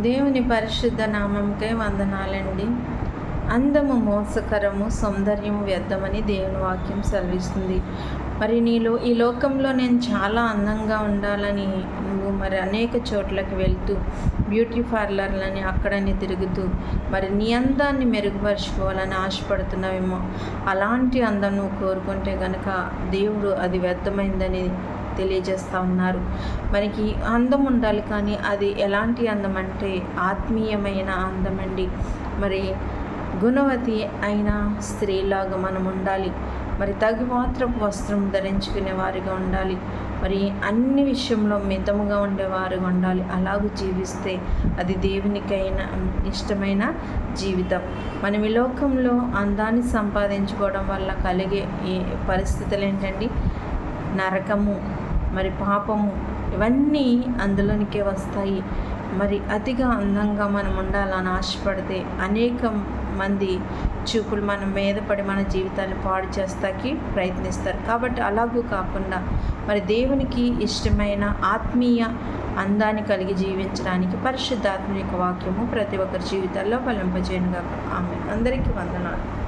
దేవుని పరిశుద్ధ నామంకే వందనాలండి. అందము మోసకరము సౌందర్యము వ్యర్థమని దేవుని వాక్యం సెలవిస్తుంది. మరి నీలో ఈ లోకంలో నేను చాలా అందంగా ఉండాలని నువ్వు మరి అనేక చోట్లకి వెళ్తూ బ్యూటీ పార్లర్లని అక్కడని తిరుగుతూ మరి నీ అందాన్ని మెరుగుపరుచుకోవాలని ఆశపడుతున్నావేమో అలాంటి అందం నువ్వు కోరుకుంటే కనుక దేవుడు అది వ్యర్థమైందని తెలియజేస్తూ ఉన్నారు. మనకి అందం ఉండాలి కానీ అది ఎలాంటి అందం అంటే ఆత్మీయమైన అందం అండి. మరి గుణవతి అయిన స్త్రీలాగా మనం ఉండాలి. మరి తగు మాత్రపు వస్త్రం ధరించుకునే వారిగా ఉండాలి. మరి అన్ని విషయంలో మితముగా ఉండేవారుగా ఉండాలి. అలాగూ జీవిస్తే అది దేవునికైనా ఇష్టమైన జీవితం. మనం ఈ లోకంలో అందాన్ని సంపాదించుకోవడం వల్ల కలిగే ఈ పరిస్థితులు ఏంటండి నరకము మరి పాపము ఇవన్నీ అందులోనికే వస్తాయి. మరి అతిగా అందంగా మనం ఉండాలని ఆశపడితే అనేక మంది చూపులు మన మీద పడి మన జీవితాన్ని పాడు చేస్తాకి ప్రయత్నిస్తారు. కాబట్టి అలాగూ కాకుండా మరి దేవునికి ఇష్టమైన ఆత్మీయ అందాన్ని కలిగి జీవించడానికి పరిశుద్ధాత్మ యొక్క వాక్యము ప్రతి ఒక్కరి జీవితాల్లో ఫలింపజేయనుగా ఆమె అందరికీ వందనాలు.